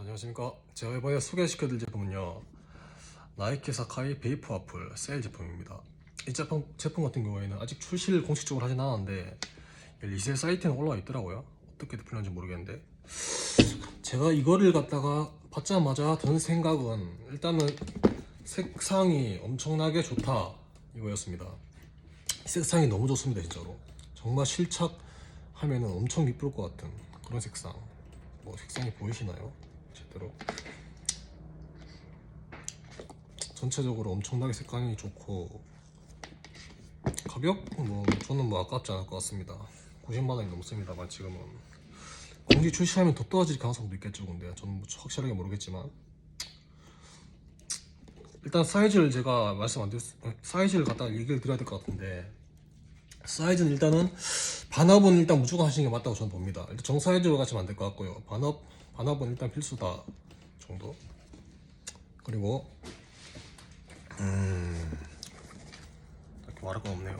안녕하십니까. 제가 이번에 소개시켜드릴 제품은요 나이키 사카이 베이프 와플 세일 제품입니다. 이 제품, 제품 같은 경우에는 아직 출시를 공식적으로 하진 않았는데 리셀 사이트는 올라와 있더라고요. 어떻게 풀렸는지 모르겠는데. 제가 이거를 갖다가 받자마자 든 생각은 일단은 색상이 엄청나게 좋다 이거였습니다. 색상이 너무 좋습니다 진짜로. 정말 실착하면 엄청 이쁠 것 같은 그런 색상. 뭐 색상이 보이시나요? 제대로. 전체적으로 엄청나게 색감이 좋고 가격? 뭐 저는 뭐 아깝지 않을 것 같습니다. 90만 원이 넘습니다만 지금은. 공식 출시하면 더 떨어질 가능성도 있겠죠 근데. 저는 뭐 확실하게 모르겠지만. 일단 사이즈를 제가 말씀 안 드렸 사이즈를 갖다가 얘기를 드려야 될 것 같은데. 사이즈는 일단은 반업은 일단 무조건 하시는 게 맞다고 저는 봅니다. 일단 정 사이즈로 가시면 안 될 것 같고요. 반업 반업은 일단 필수다 정도. 그리고 음 이렇게 말할 건 없네요.